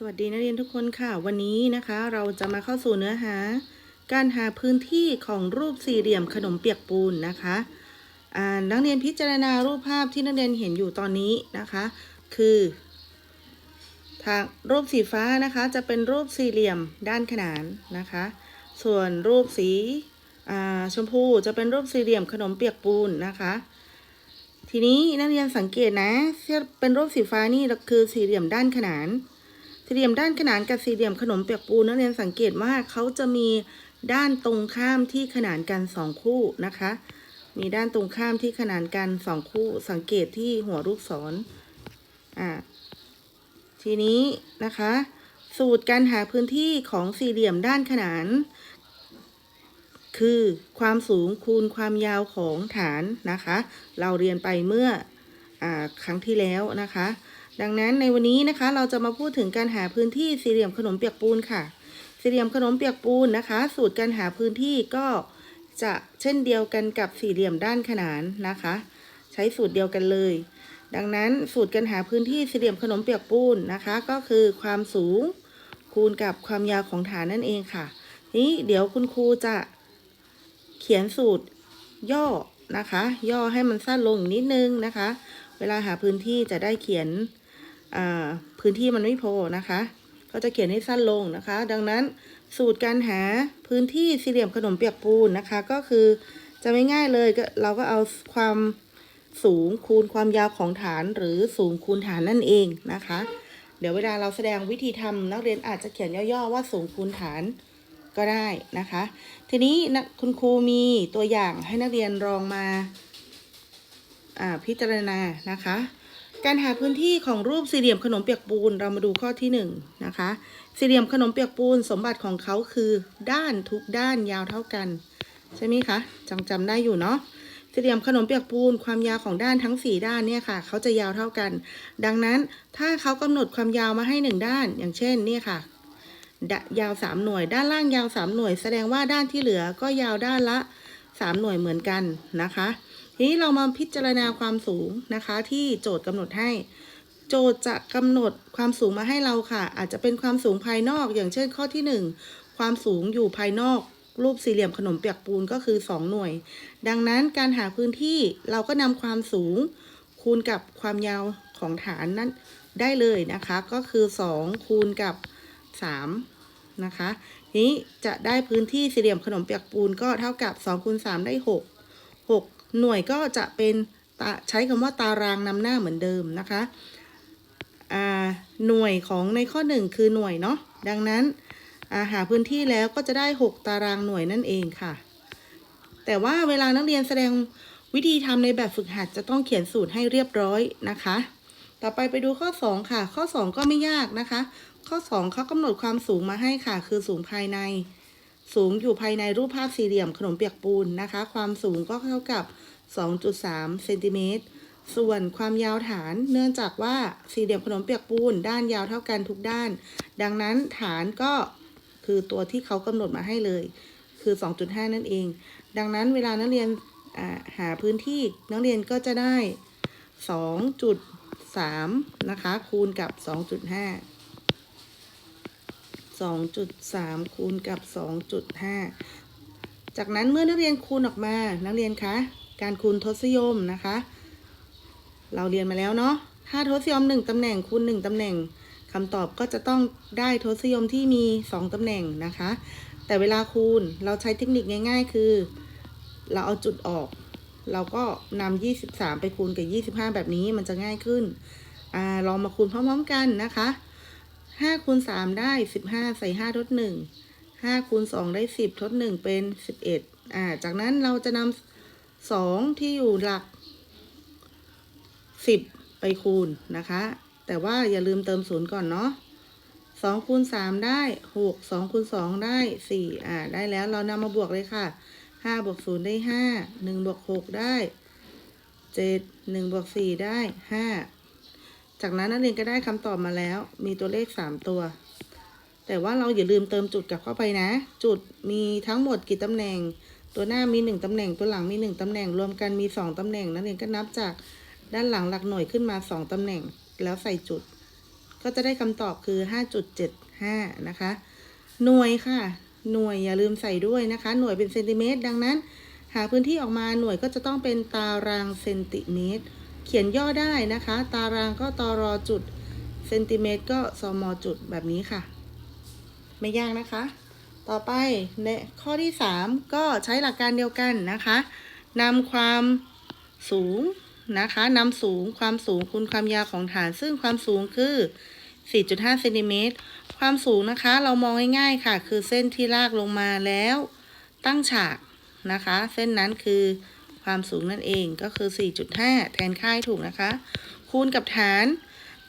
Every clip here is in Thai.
สวัสดีนักเรียนทุกคนค่ะ วันนี้นะคะเราจะมาเข้าสู่เนื้อหา การหาพื้นที่ของรูปสี่เหลี่ยมขนมเปียกปูนนะคะนักเรียนพิจารณารูปภาพที่นักเรียนเห็นอยู่ตอนนี้นะคะ คือทางรูปสีฟ้านะคะจะเป็นรูปสี่เหลี่ยมด้านขนานนะคะ ส่วนรูปสีชมพูจะเป็นรูปสี่เหลี่ยมขนมเปียกปูนนะคะทีนี้นักเรียนสังเกตนะที่เป็นรูปสีฟ้านี่คือสี่เหลี่ยมด้านขนาน สี่เหลี่ยมด้านขนานกับสี่เหลี่ยมขนมเปียกปูนนักเรียนสังเกตว่าเขาจะมีด้านตรงข้ามที่ขนานกันสองคู่นะคะ มีด้านตรงข้ามที่ขนานกันสองคู่ สังเกตที่หัวลูกศรอ่าทีนี้นะคะ สูตรการหาพื้นที่ของสี่เหลี่ยมด้านขนาน คือความสูงคูณความยาวของฐานนะคะ เราเรียนไปเมื่ออครั้งที่แล้วนะคะ ดังนั้นในวันนี้นะคะเราจะมาพูดถึงการหาพื้นที่สี่เหลี่ยมขนมเปียกปูนค่ะ สี่เหลี่ยมขนมเปียกปูนนะคะ สูตรการหาพื้นที่ก็จะเช่นเดียวกันกับสี่เหลี่ยมด้านขนานนะคะ ใช้สูตรเดียวกันเลย ดังนั้นสูตรการหาพื้นที่สี่เหลี่ยมขนมเปียกปูนนะคะ ก็คือความสูงคูณกับความยาวของฐานนั่นเองค่ะนี้เดี๋ยวคุณครูจะเขียนสูตรย่อนะคะ ย่อให้มันสั้นลงนิดนึงนะคะ เวลาหาพื้นที่จะได้เขียน พื้นที่มันไม่พอนะคะ ก็จะเขียนให้สั้นลงนะคะ ดังนั้นสูตรการหาพื้นที่สี่เหลี่ยมขนมเปียกปูนนะคะ ก็คือจะไม่ง่ายเลยก็เราก็เอาความสูงคูณความยาวของฐานหรือสูงคูณฐานนั่นเองนะคะ เดี๋ยวเวลาเราแสดงวิธีทำนักเรียนอาจจะเขียนย่อๆว่าสูงคูณฐานก็ได้นะคะ ทีนี้นะคุณครูมีตัวอย่างให้นักเรียนลองมาอ่าพิจารณานะคะ การหาพื้นที่ของรูปสี่เหลี่ยมขนมเปียกปูนเรามาดูข้อที่หนึ่งนะคะ สี่เหลี่ยมขนมเปียกปูนสมบัติของเขาคือด้านทุกด้านยาวเท่ากัน ใช่ไหมคะจำจำได้อยู่เนาะสี่เหลี่ยมขนมเปียกปูนความยาวของด้านทั้งสี่ด้านเนี่ยค่ะเขาจะยาวเท่ากัน ดังนั้นถ้าเขากำหนดความยาวมาให้หนึ่งด้าน อย่างเช่นนี่ค่ะดยาวสามหน่วย ด้านล่างยาวสามหน่วย แสดงว่าด้านที่เหลือก็ยาวด้านละสามหน่วยเหมือนกันนะคะ ทีนี้เรามาพิจารณาความสูงนะคะ ที่โจทย์กำหนดให้ โจทย์จะกำหนดความสูงมาให้เราค่ะ อาจจะเป็นความสูงภายนอก อย่างเช่นข้อที่หนึ่งความสูงอยู่ภายนอกรูปสี่เหลี่ยมขนมเปียกปูนก็คือ 2 หน่วย ดังนั้นการหาพื้นที่เราก็นำความสูง คูณกับความยาวของฐานนั้นได้เลยนะคะ ก็คือ 2 คูณกับ 3 นะคะ นี้จะได้พื้นที่สี่เหลี่ยมขนมเปียกปูนก็เท่ากับ2คูณ3ได้ 6 6 หน่วยก็จะเป็นใช้คำว่าตารางนำหน้าเหมือนเดิมนะคะอ่าหน่วยของในข้อ 1 คือหน่วยเนาะดังนั้นาหาพื้นที่แล้วก็จะได้ 6 ตารางหน่วยนั่นเองค่ะ แต่ว่าเวลานักเรียนแสดงวิธีทำในแบบฝึกหัดจะต้องเขียนสูตรให้เรียบร้อยนะคะ ต่อไปไปดูข้อ 2 ค่ะ ข้อ 2 ก็ไม่ยากนะคะ ข้อ 2เขากำหนดความสูงมาให้ค่ะ คือสูงภายใน สูงอยู่ภายในรูปภาพสี่เหลี่ยมขนมเปียกปูนนะคะ ความสูงก็เท่ากับ 2.3เซนติเมตรส่วนความยาวฐานเนื่องจากว่าสี่เหลี่ยมขนมเปียกปูนด้านยาวเท่ากันทุกด้าน ดังนั้นฐานก็คือตัวที่เขากำหนดมาให้เลย คือ 2.5 นั่นเอง ดังนั้นเวลานักเรียนหาพื้นที่นักเรียนก็จะได้ 2.3 นะคะ คูณกับ 2.5 2.3 คูณกับ 2.5 จากนั้นเมื่อนักเรียนคูณออกมา นักเรียนคะ การคูณทศนิยมนะคะ เราเรียนมาแล้วเนาะ ถ้าทศนิยม 1ตำแหน่งคูณ 1ตำแหน่งคำตอบก็จะต้องได้ทศนิยมที่มี 2ตำแหน่งนะคะ แต่เวลาคูณเราใช้เทคนิคง่าย ๆ คือ เราเอาจุดออก เราก็นำ23 ไปคูณกับ 25 แบบนี้มันจะง่ายขึ้นอลองมาคูณพร้อมๆกันนะคะ ห้าคูณสามได้สิบห้าใส่ห้าทดหนึ่งห้าคูณสองได้สิบทดหนึ่งเป็นสิบเอ็ดอ่า จากนั้นเราจะนำสองที่อยู่หลักสิบไปคูณนะคะ แต่ว่าอย่าลืมเติมศูนย์ก่อนเนาะสองคูณสามได้หกสองคูณสองได้สี่อ่า ได้แล้วเรานำมาบวกเลยค่ะห้าบวกศูนย์ได้ห้าหนึ่งบวกหกได้เจ็ดหนึ่งบวกสี่ได้ห้า จากนั้นนักเรียนก็ได้คำตอบมาแล้ว มีตัวเลข 3 ตัว แต่ว่าเราอย่าลืมเติมจุดกลับเข้าไปนะ จุดมีทั้งหมดกี่ตำแหน่ง ตัวหน้ามี 1ตำแหน่ง ตัวหลังมี 1ตำแหน่ง รวมกันมี 2ตำแหน่ง นักเรียนก็นับจากด้านหลังหลักหน่วยขึ้นมา 2ตำแหน่ง แล้วใส่จุด ก็จะได้คำตอบคือ 5.75 นะคะ หน่วยค่ะ หน่วยอย่าลืมใส่ด้วยนะคะ หน่วยเป็นเซนติเมตร ดังนั้น หาพื้นที่ออกมาหน่วยก็จะต้องเป็นตารางเซนติเมตร เขียนย่อได้นะคะ ตารางก็ตรจุดเซนติเมตรก็สมจุดแบบนี้ค่ะ ไม่ยากนะคะ ต่อไปในข้อที่ 3 ก็ใช้หลักการเดียวกันนะคะนำความสูงนะคะนำสูงความสูงคูณความยาวของฐาน ซึ่งความสูงคือ 4.5เซนติเมตรความสูงนะคะเรามองง่ายๆค่ะ คือเส้นที่ลากลงมาแล้ว ตั้งฉากนะคะ เส้นนั้นคือ ความสูงนั่นเองก็คือ 4.5 แทนค่าให้ถูกนะคะ คูณกับฐาน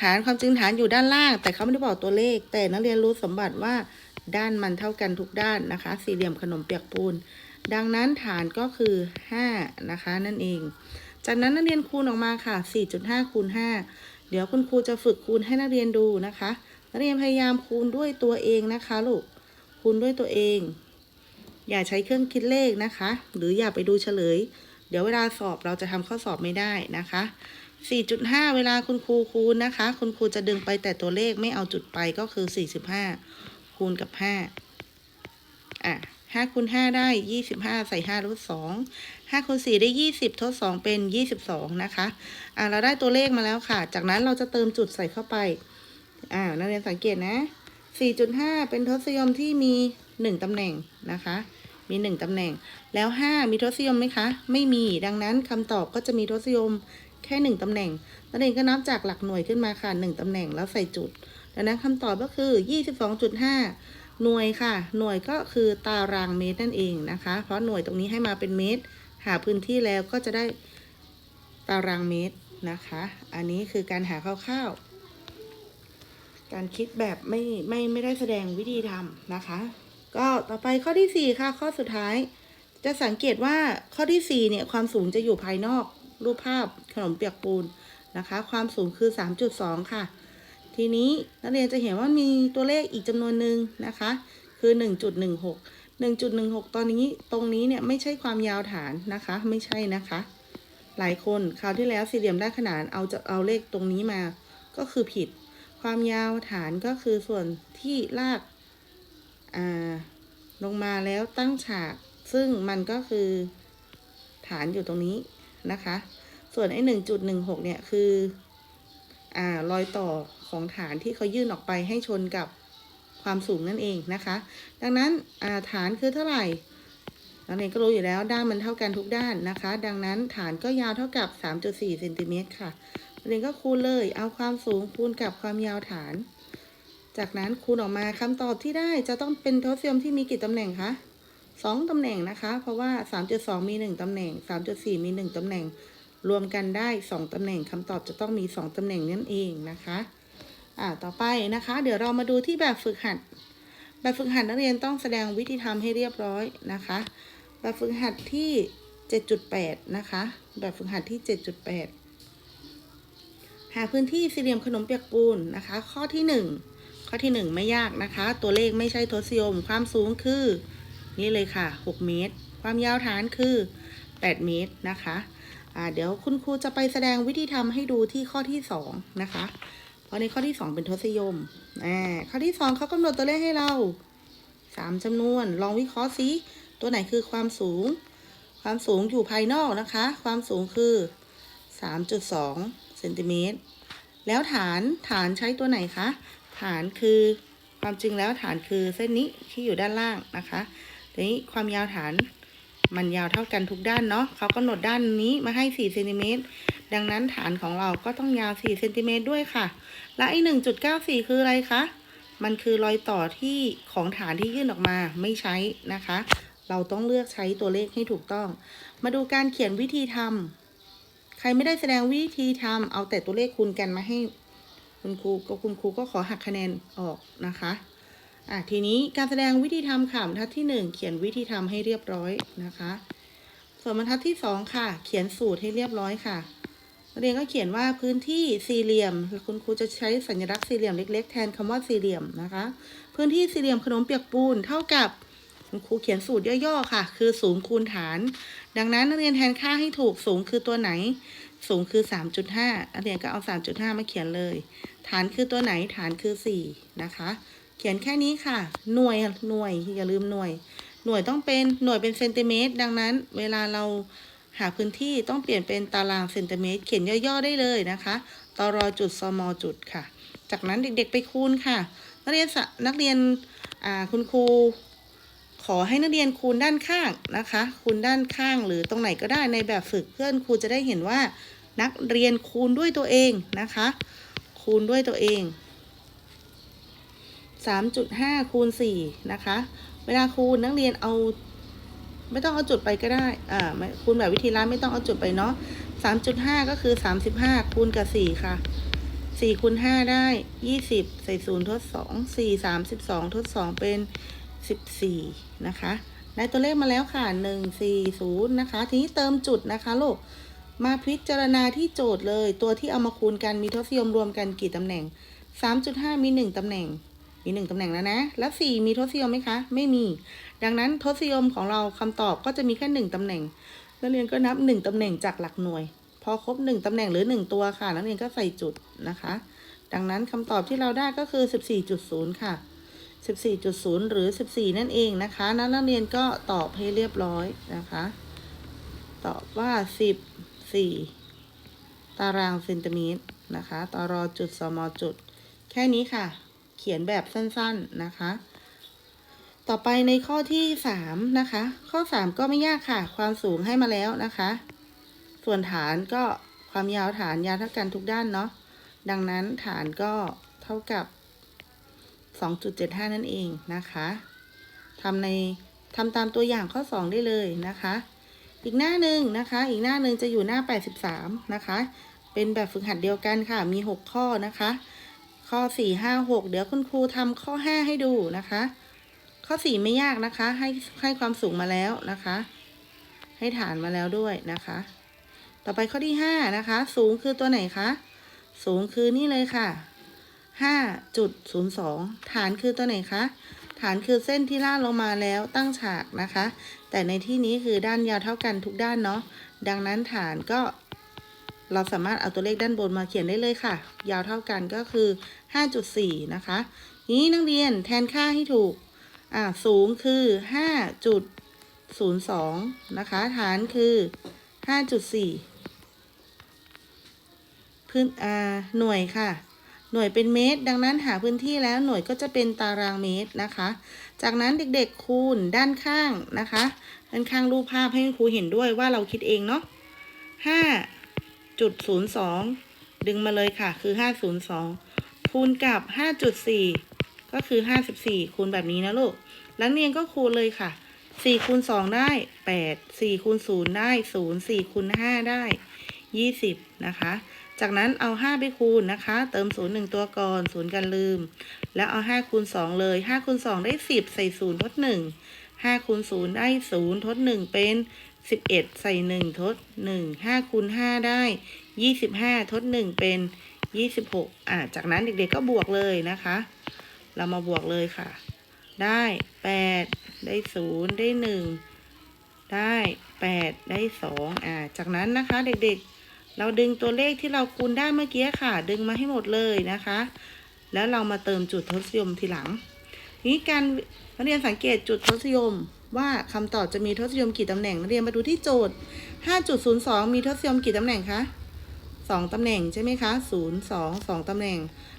ฐานความจริงฐานอยู่ด้านล่าง แต่เขาไม่ได้บอกตัวเลข แต่นักเรียนรู้สมบัติว่าด้านมันเท่ากันทุกด้านนะคะ สี่เหลี่ยมขนมเปียกปูน ดังนั้นฐานก็คือ 5 นะคะนั่นเอง จากนั้นนักเรียนคูณออกมาค่ะ 4.5 คูณ 5 เดี๋ยวคุณครูจะฝึกคูณให้นักเรียนดูนะคะ นักเรียนพยายามคูณด้วยตัวเองนะคะลูก คูณด้วยตัวเอง อย่าใช้เครื่องคิดเลขนะคะ หรืออย่าไปดูเฉลย ดี๋ยวเวลาสอบเราจะทำข้อสอบไม่ได้นะคะ 4.5 เวลาคุณครูคูณนะคะ คุณครูจะดึงไปแต่ตัวเลขไม่เอาจุดไปก็คือ 45 คูณกับ 5 อะ5คูณ5ได้ 25 ใส่5ลบ2 5คูณ4ได้ 20 ทด 2 เป็น 22 นะคะ อะเราได้ตัวเลขมาแล้วค่ะ จากนั้นเราจะเติมจุดใส่เข้าไป อ่านักเรียนสังเกตนะ 4.5 เป็นทศนิยมที่มี 1ตำแหน่งนะคะ มี 1 ตำแหน่ง แล้ว 5 มีทศนิยมไหมคะ ไม่มี ดังนั้นคำตอบก็จะมีทศนิยมแค่ 1 ตำแหน่งนักเรียนก็นับจากหลักหน่วยขึ้นมาค่ะ 1 ตำแหน่งแล้วใส่จุด ดังนั้นคำตอบก็คือ 22.5 หน่วยค่ะ หน่วยก็คือตารางเมตรนั่นเองนะคะ เพราะหน่วยตรงนี้ให้มาเป็นเมตร หาพื้นที่แล้วก็จะได้ตารางเมตรนะคะ อันนี้คือการหาคร่าวๆ การคิดแบบไม่ไม่ไม่ได้แสดงวิธีทำนะคะ ก็ต่อไปข้อที่ 4 ค่ะ ข้อสุดท้าย จะสังเกตว่าข้อที่ 4 เนี่ย ความสูงจะอยู่ภายนอก รูปภาพขนมเปียกปูนนะคะ ความสูงคือ 3.2 ค่ะ ทีนี้นักเรียนจะเห็นว่ามีตัวเลขอีกจำนวนหนึ่งนะคะ คือ 1.16 1.16 ตอนนี้ตรงนี้เนี่ยไม่ใช่ความยาวฐานนะคะ ไม่ใช่นะคะ หลายคนคราวที่แล้วสี่เหลี่ยมด้านขนานเอาจะเอาเลขตรงนี้มา ก็คือผิด ความยาวฐานก็คือส่วนที่ลาก อ่าลงมาแล้วตั้งฉาก ซึ่งมันก็คือฐานอยู่ตรงนี้นะคะ ส่วนไอ้หนึ่งจุดหนึ่งหกเนี่ยคืออ่ารอยต่อของฐานที่เขายื่นออกไปให้ชนกับความสูงนั่นเองนะคะ ดังนั้นาฐานคือเท่าไหร่นักเรียนก็รู้อยู่แล้วด้านมันเท่ากันทุกด้านนะคะ ดังนั้นฐานก็ยาวเท่ากับ 3.4เซนติเมตรค่ะนักเรียนก็คูณเลยเอาความสูงคูณกับความยาวฐาน จากนั้นคูณออกมาคำตอบที่ได้จะต้องเป็นทศนิยมที่มีกี่ตำแหน่งคะสองตำแหน่งนะคะ เพราะว่า 3.2 มี 1ตำแหน่ง 3.4 มี 1ตำแหน่ง รวมกันได้ 2ตำแหน่งคำตอบจะต้องมี 2ตำแหน่งนั่นเองนะคะอ่าต่อไปนะคะ เดี๋ยวเรามาดูที่แบบฝึกหัด แบบฝึกหัดนักเรียนต้องแสดงวิธีทำให้เรียบร้อยนะคะ แบบฝึกหัดที่ 7.8 นะคะ แบบฝึกหัดที่ 7.8 หาพื้นที่สี่เหลี่ยมขนมเปียกปูนนะคะ ข้อที่1ข้ อที่ 1 ไม่ยากนะคะ ตัวเลขไม่ใช่ทศนิยม ความสูงคือ นี่เลยค่ะ 6 เมตร ความยาวฐานคือ 8 เมตรนะคะเดี๋ยวคุณครูจะไปแสดงวิธีทำให้ดูที่ข้อที่ 2 นะคะ เพราะในข้อที่ 2 เป็นทศนิยมข้อที่ 2เขากำหนดตัวเลขให้เรา 3จำนวน ลองวิเคราะห์ซิตัวไหนคือความสูง ความสูงอยู่ภายนอกนะคะ ความสูงคือ 3.2เซนติเมตรแล้วฐานฐานใช้ตัวไหนคะ ฐานคือความจริงแล้วฐานคือเส้นนี้ที่อยู่ด้านล่างนะคะทีนี้ความยาวฐานมันยาวเท่ากันทุกด้านเนาะเขากำหนดด้านนี้มาให้4เซนติเมตรดังนั้นฐานของเราก็ต้องยาว4เซนติเมตรด้วยค่ะ และไอ้1.94 คืออะไรคะ มันคือรอยต่อที่ของฐานที่ยื่นออกมาไม่ใช้นะคะ เราต้องเลือกใช้ตัวเลขให้ถูกต้อง มาดูการเขียนวิธีทำใครไม่ได้แสดงวิธีทำเอาแต่ตัวเลขคูณกันมาให้ คุณครูก็คุณครูก็ขอหักคะแนนออกนะคะอะทีนี้การแสดงวิธีทำค่ะบรรทัดที่หนึ่งเขียนวิธีทำให้เรียบร้อยนะคะ ส่วนบรรทัดที่สองค่ะ เขียนสูตรให้เรียบร้อยค่ะนักเรียนก็เขียนว่าพื้นที่สี่เหลี่ยม คุณครูจะใช้สัญลักษณ์สี่เหลี่ยมเล็ก ๆ แทนคำว่าสี่เหลี่ยมนะคะ พื้นที่สี่เหลี่ยมขนมเปียกปูนเท่ากับคุณครูเขียนสูตรย่อๆค่ะ คือสูงคูณฐาน ดังนั้นนักเรียนแทนค่าให้ถูกสูงคือตัวไหน สูงคือ 3.5นักเรียนก็เอา 3.5 มาเขียนเลย ฐานคือตัวไหนฐานคือ 4 นะคะ เขียนแค่นี้ค่ะ หน่วยหน่วยอย่าลืมหน่วย หน่วยต้องเป็นหน่วยเป็นเซนติเมตร ดังนั้น เวลาเราหาพื้นที่ต้องเปลี่ยนเป็นตารางเซนติเมตร เขียนย่อๆได้เลยนะคะตรอจุดสมจุดค่ะ จากนั้นเด็กๆไปคูณค่ะ นักเรียนสะนักเรียนคุณครูขอให้นักเรียนคูณด้านข้างนะคะ คูณด้านข้างหรือตรงไหนก็ได้ในแบบฝึกเพื่อนครูจะได้เห็นว่า นักเรียนคูณด้วยตัวเองนะคะ คูณด้วยตัวเอง 3.5คูณ4นะคะ เวลาคูณนักเรียนเอา ไม่ต้องเอาจุดไปก็ได้ อ่าคูณแบบวิธีร้านไม่ต้องเอาจุดไปเนาะ3.5 ก็คือ 35 คูณกับ 4 ค่ะ 4คูณ5ได้ 20 ใส่0ทด 2 4 32 ทด 2 เป็น 14 นะคะ ได้ตัวเลขมาแล้วค่ะ 140 นะคะ ทีนี้เติมจุดนะคะลูก มาพิจารณาที่โจทย์เลย ตัวที่เอามาคูณกันมีทศนิยมรวมกันกี่ตำแหน่ง 3.5 มี 1ตำแหน่ง มี 1ตำแหน่งแล้วนะ แล้ว 4 มีทศนิยมไหมคะ ไม่มี ดังนั้นทศนิยมของเราคำตอบก็จะมีแค่ 1ตำแหน่ง นักเรียนก็นับ 1ตำแหน่งจากหลักหน่วย พอครบ 1ตำแหน่งหรือ 1 ตัวค่ะ นักเรียนก็ใส่จุดนะคะ ดังนั้นคำตอบที่เราได้ก็คือ 14.0 ค่ะ 14.0 หรือ 14 นั่นเองนะคะนักเรียนก็ตอบให้เรียบร้อยนะคะ ตอบว่า 14ตารางเซนติเมตรนะคะตรอจุดสมจุด แค่นี้ค่ะ เขียนแบบสั้นๆนะคะ ต่อไปในข้อที่3นะคะ ข้อ3ก็ไม่ยากค่ะ ความสูงให้มาแล้วนะคะ ส่วนฐานก็ความยาวฐานยาวเท่ากันทุกด้านเนาะ ดังนั้นฐานก็เท่ากับ 2.75 นั่นเองนะคะทำในทำตามตัวอย่างข้อ 2 ได้เลยนะคะ อีกหน้าหนึ่งนะคะ อีกหน้าหนึ่งจะอยู่หน้า 83 นะคะ เป็นแบบฝึกหัดเดียวกันค่ะ มี 6 ข้อนะคะ ข้อ 4 5 6 เดี๋ยวคุณครูทำข้อ 5 ให้ดูนะคะ ข้อ 4 ไม่ยากนะคะ ให้ให้ความสูงมาแล้วนะคะ ให้ฐานมาแล้วด้วยนะคะ ต่อไปข้อที่ 5 นะคะ สูงคือตัวไหนคะ สูงคือนี่เลยค่ะ5.02 ฐานคือตัวไหนคะานคือเส้นที่ลาดลงมาแล้วตั้งฉากนะคะ แต่ในที่นี้คือด้านยาวเท่ากันทุกด้านเนาะดังนั้นฐานก็ เราสามารถเอาตัวเลขด้านบนมาเขียนได้เลยค่ะ ยาวเท่ากันก็คือ 5.4 นะคะ นี้นักเรียนแทนค่าให้ถูกอ่าสูงคือ 5.02 นะคะ ฐานคือ 5.4 พื้นอ่าหน่วยค่ะ หน่วยเป็นเมตร ดังนั้นหาพื้นที่แล้วหน่วยก็จะเป็นตารางเมตรนะคะ จากนั้นเด็กๆคูณด้านข้างนะคะ ด้านข้างรูปภาพให้ครูเห็นด้วยว่าเราคิดเองเนาะห้าจุดศูนย์สองดึงมาเลยค่ะ คือห้าศูนย์สองคูณกับห้าจุดสี่ก็คือห้าสิบสี่คูณแบบนี้นะลูกแล้วเรียนก็คูณเลยค่ะสี่คูณสองได้แปดสี่คูณศูนย์ได้ศูนย์สี่คูณห้าได้ยี่สิบนะคะ จากนั้นเอา 5 ไปคูณนะคะ เติม 0 1 ตัวก่อน 0 กันลืม แล้วเอา 5 คูณ 2 เลย 5 คูณ 2 ได้ 10 ใส่ 0 ทด 1 5 คูณ 0 ได้ 0 ทด 1 เป็น 11 ใส่ 1 ทด 1 5 คูณ 5 ได้ 25 ทด 1 เป็น 26 อะจากนั้นเด็กๆก็บวกเลยนะคะ เรามาบวกเลยค่ะ ได้ 8 ได้ 0 ได้ 1 ได้ 8 ได้ 2 อะจากนั้นนะคะเด็กๆ เราดึงตัวเลขที่เราคูณได้เมื่อกี้ค่ะ ดึงมาให้หมดเลยนะคะ แล้วเรามาเติมจุดทศนิยมทีหลังทีนี้การนักเรียนสังเกตจุดทศนิยมว่าคำตอบจะมีทศนิยมกี่ตำแหน่งนักเรียนมาดูที่โจทย์ 5.02 มีทศนิยมกี่ตำแหน่งคะ2ตำแหน่งใช่ไหมคะ 0 2 2ตำแหน่ง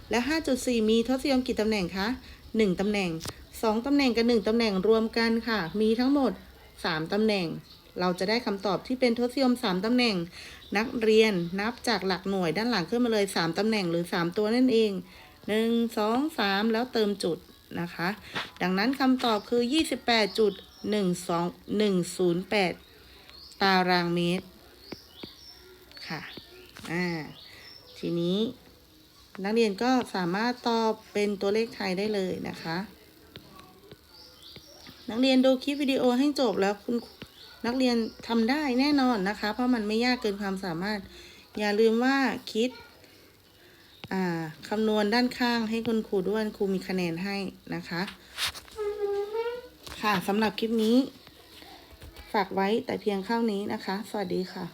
และ 5.4 มีทศนิยมกี่ตำแหน่งคะ 1ตำแหน่ง 2ตำแหน่งกับ 1ตำแหน่งรวมกันค่ะ มีทั้งหมด 3ตำแหน่ง เราจะได้คำตอบที่เป็นทศนิยม3ตำแหน่ง นักเรียนนับจากหลักหน่วยด้านหลังขึ้นมาเลย 3ตำแหน่งหรือ 3 ตัวนั่นเอง 1 2 3 แล้วเติมจุดนะคะ ดังนั้นคำตอบคือ 28.12108 ตารางเมตร ค่ะ อ่า ทีนี้ นักเรียนก็สามารถตอบเป็นตัวเลขไทยได้เลยนะคะ นักเรียนดูคลิปวิดีโอให้จบแล้วคุณ นักเรียนทำได้แน่นอนนะคะ เพราะมันไม่ยากเกินความสามารถ อย่าลืมว่าคิดอ่าคำนวณด้านข้างให้คุณครูด้วยครูมีคะแนนให้นะคะ ค่ะสำหรับคลิปนี้ ฝากไว้แต่เพียงเท่านี้นะคะ สวัสดีค่ะ